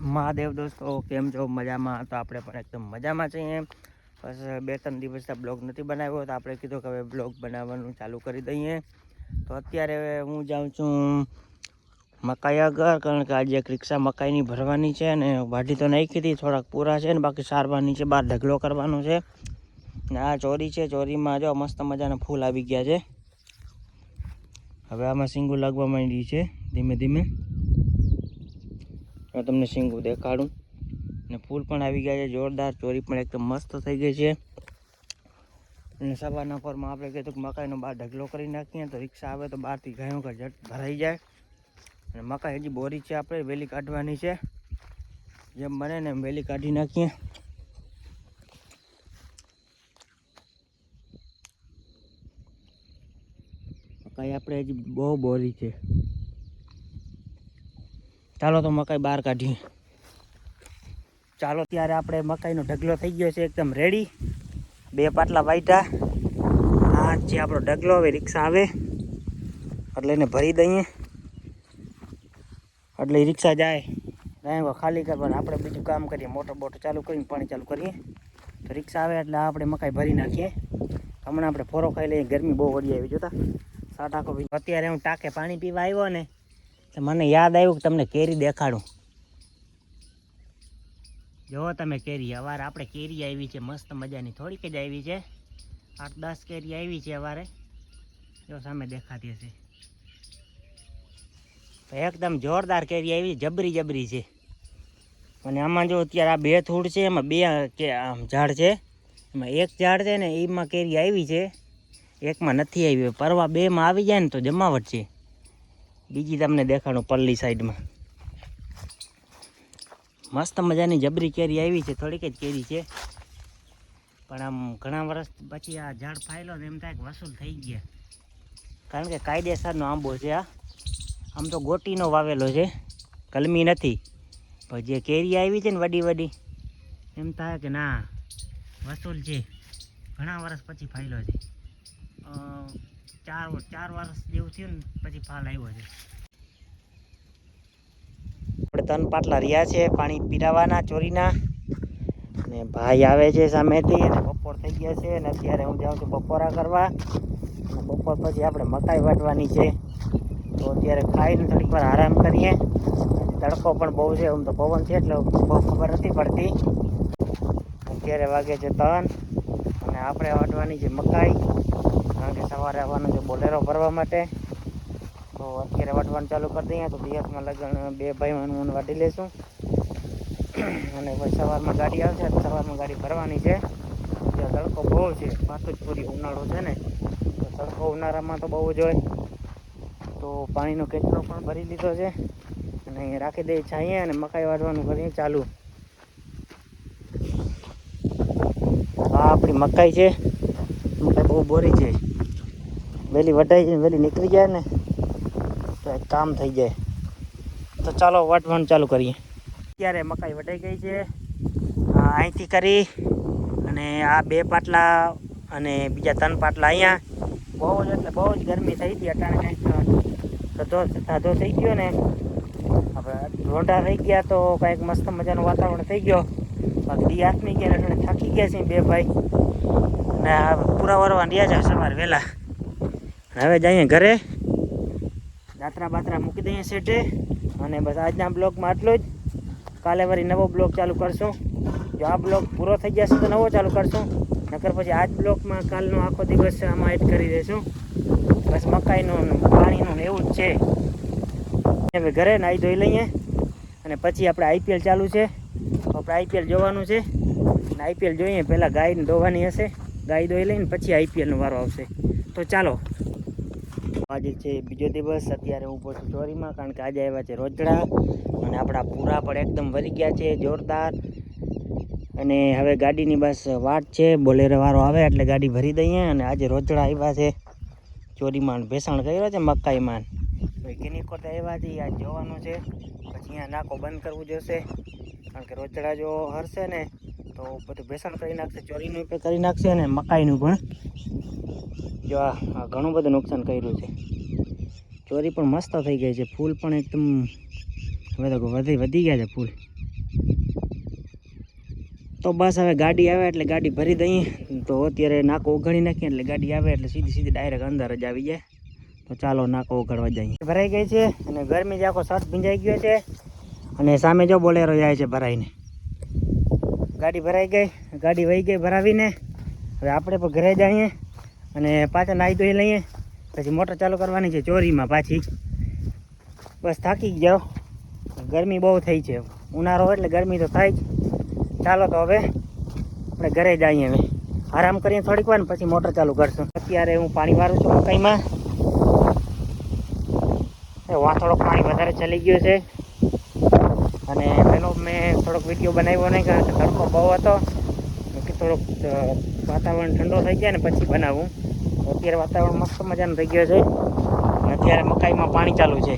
મહાદેવ દોસ્તો, કેમ છો? મજામાં? તો આપણે પણ એકદમ મજામાં છીએ. બસ, બે ત્રણ દિવસથી બ્લોગ નથી બનાવ્યો, તો આપણે કીધું કે હવે બ્લોગ બનાવવાનું ચાલુ કરી દઈએ. તો અત્યારે હું જાઉં છું મકાઈ આગળ, કારણ કે આજે એક રિક્ષા મકાઈની ભરવાની છે અને વાઢી તો નાખી હતી થોડાક પૂરા છે ને, બાકી સારવાની છે બહાર ઢગલો કરવાનો છે. ને આ ચોરી છે, ચોરીમાં જો મસ્ત મજાના ફૂલ આવી ગયા છે. હવે આમાં સિંગુ લાગવા માંડી છે, ધીમે ધીમે. હું તમને શીંગું દેખાડું. ને ફૂલ પણ આવી ગયા છે, જોરદાર. ચોરી પણ એકદમ મસ્ત થઈ ગઈ છે. અને સવારના પરમાં આપણે કહીએ કે મકાઈનો બહાર ઢગલો કરી નાખીએ. તો રિક્ષા આવે તો બહારથી ગાયો કે ઝટ ભરાઈ જાય. અને મકાઈ હજી બોરી છે આપણે, વેલી કાઢવાની છે. જેમ બને ને એમ વેલી કાઢી નાખીએ. મકાઈ આપણે હજી બહુ બોરી છે. ચાલો તો મકાઈ બહાર કાઢીએ. ચાલો ત્યારે આપણે મકાઈનો ઢગલો થઈ ગયો છે એકદમ રેડી બે પાટલા વાઈટા આ જે આપણો ઢગલો, હવે રિક્ષા આવે. એટલે એને ભરી દઈએ. એટલે રિક્ષા જાય. ડ્રાઈવર ખાલી કરવાનું આપણે બીજું કામ કરીએ. મોટર બોટર ચાલુ કરીને પાણી ચાલુ કરીએ. તો રિક્ષા આવે એટલે આપણે મકાઈ ભરી નાખીએ. હમણાં આપણે ફોરો ખાઈ લઈએ. ગરમી બહુ વળી આવી, જોતા. આખો અત્યારે હું ટાંકે પાણી પીવા આવ્યો ને મને યાદ આવ્યું કે તમને કેરી દેખાડું. જોવો તમે કેરી અવારે આપણે કેરી આવી છે, મસ્ત મજાની. થોડીક જ આવી છે. આઠ દસ કેરી આવી છે અવારે જો સામે દેખાતી હશે. એકદમ જોરદાર કેરી આવી, જબરી જબરી છે. અને આમાં જો અત્યારે આ બે થોડ છે, એમાં બે કે આમ ઝાડ છે. એમાં એક ઝાડ છે ને, એમાં કેરી આવી છે. એકમાં નથી આવી પરવા બેમાં આવી જાય ને તો જમાવટ છે. બીજી તમને દેખાડું પલ્લી સાઈડમાં. મસ્ત મજાની જબરી કેરી આવી છે, થોડીક જ કેરી છે. પણ આમ ઘણા વર્ષ પછી આ ઝાડ ફાયલો ને એમ થાય કે વસૂલ થઈ ગયા. કારણ કે કાયદેસરનો આંબો છે આ. આમ તો ગોટીનો વાવેલો છે, કલમી નથી. પણ જે કેરી આવી છે ને વડી વડી, એમ થાય કે ના, વસૂલ છે. ઘણા વર્ષ પછી ફાયલો છે. ચાર ચાર વર્ષ જેવું થયું ને, પછી ફાલ આવ્યો છે. આપણે ત્રણ પાટલા રહ્યા છે, પાણી પીરાવાના, ચોરીના. અને ભાઈ આવે છે સામેથી અને બપોર થઈ ગયા છે અને અત્યારે હું જાઉં છું બપોરા કરવા. અને બપોર પછી આપણે મકાઈ વાટવાની છે. તો અત્યારે ખાઈને થોડીક વાર આરામ કરીએ. તડકો પણ બહુ છે, આમ તો પવન છે, એટલે બહુ ખબર નથી પડતી. અત્યારે વાગે છે તન. અને આપણે વાટવાની છે મકાઈ. કારણ કે સવારે આવવાનું છે બોલેરો ભરવા માટે. તો અત્યારે વાટવાનું ચાલુ કરી દઈએ તો દિવસમાં લગન, બે ભાઈ મન વાટી લેશું. અને પછી સવારમાં ગાડી આવશે સવારમાં ગાડી ભરવાની છે. ત્યાં તડકો બહુ છે પાછું જ પૂરી ઉનાળો છે ને. તો તડકો ઉનાળામાં તો બહુ જ હોય. તો પાણીનો કેટલો પણ ભરી લીધો છે. અને અહીંયા રાખી દઈએ છાંઈએ અને મકાઈ વાટવાનું કરીએ ચાલુ. આ આપણી મકાઈ છે. મકાઈ બહુ બોરી છે. વહેલી વટાઈ જાય વહેલી નીકળી જાય ને, તો એક કામ થઈ જાય. તો ચાલો વાટવાનું ચાલુ કરીએ. અત્યારે મકાઈ વટાઈ ગઈ છે. અહીંથી કરી અને આ બે પાટલા અને બીજા ત્રણ પાટલા અહીંયા. બહુ જ એટલે બહુ જ ગરમી થઈ હતી, અટાણે કંઈક ધો ધાધો થઈ ગયો ને. આપણે ઢોંઢા થઈ ગયા તો કાંઈક મસ્ત મજાનું વાતાવરણ થઈ ગયો. બાકી આઠમી ગયા એટલે થાકી ગયા છે બે ભાઈ. અને પૂરા વરવા રહ્યા છે સવારે વહેલા. હવે જઈએ ઘરે. દાતરા બાતરા મૂકી દઈએ સેટે. અને બસ આજના બ્લોગમાં આટલું જ. કાલે વળી નવો બ્લોગ ચાલુ કરશું. જો આ બ્લોગ પૂરો થઈ જશે તો નવો ચાલુ કરશું. નકર પછી આજ બ્લોકમાં કાલનો આખો દિવસ આમાં એડ કરી દઈશું. બસ મકાઈનું પાણીનું એવું જ છે. હવે ઘરે નાહી ધોઈ લઈએ. અને પછી આપણે આઈપીએલ ચાલુ છે. આપણે આઈપીએલ જોવાનું છે. અને આઈપીએલ જોઈએ. પહેલાં ગાયને ધોવાની હશે. ગાય ધોઈ લઈને પછી આઈપીએલનો વારો આવશે. તો ચાલો. આજે છે બીજો દિવસ, અત્યારે હું પહોંચું ચોરીમાં, કારણ કે આજે આવ્યા છે રોજડા અને આપણા પૂરા પણ એકદમ વરી ગયા છે, જોરદાર. અને હવે ગાડીની બસ વાટ છે, બોલેરો વાળો આવે એટલે ગાડી ભરી દઈએ અને આજે રોજડા આવ્યા છે. ચોરીમાં ભેસાણ કર્યો છે મકાઈમાં હવે કેની કોટ આવ્યા છે આજે જોવાનું છે. પછી અહીંયા નાકો બંધ કરવું જોશે, કારણ કે રોજડા જો હરશે ને, તો બધું ભેસાણ કરી નાખશે, ચોરીનું કરી નાખશે અને મકાઈનું પણ. જો આ ઘણું બધું નુકસાન કર્યું છે. ચોરી પણ મસ્ત થઈ ગઈ છે. ફૂલ પણ એકદમ વધી વધી ગયા છે ફૂલ. તો બસ હવે ગાડી આવે એટલે ગાડી ભરી દઈએ. તો અત્યારે નાકો ઉઘાડી નાખીએ એટલે ગાડી આવે એટલે સીધી સીધી ડાયરેક્ટ અંદર જ આવી જાય. તો ચાલો નાકો ઉઘાડવા જઈએ. ભરાઈ ગઈ છે અને ગરમી જ આખો શર્ટ ભીંજાઈ ગયો છે. અને સામે જો બોલેરો જાય છે ભરાઈને. ગાડી ભરાઈ ગઈ. ગાડી વહી ગઈ ભરાવીને. હવે આપણે પણ ઘરે જઈએ. અને પાછા નાહી ધોઈ લઈએ. પછી મોટર ચાલુ કરવાની છે ચોરીમાં પાછી. બસ થાકી ગયો. ગરમી બહુ થઈ છે. ઉનાળો એટલે ગરમી તો થાય જ. ચાલો તો હવે આપણે ઘરે જઈએ હવે. આરામ કરીએ થોડીક વાર પછી મોટર ચાલુ કરશું. અત્યારે હું પાણી વાળું છું મકાઈમાં. થોડોક પાણી વધારે ચલી ગયું છે. અને પેલો મેં થોડોક વીડિયો બનાવ્યો નહીં કારણ કે તડકો બહુ હતો. થોડોક વાતાવરણ ઠંડો થઈ જાય ને પછી બનાવું. અત્યારે વાતાવરણ મસ્ત મજાનું થઈ ગયો છે. અત્યારે મકાઈમાં પાણી ચાલુ છે.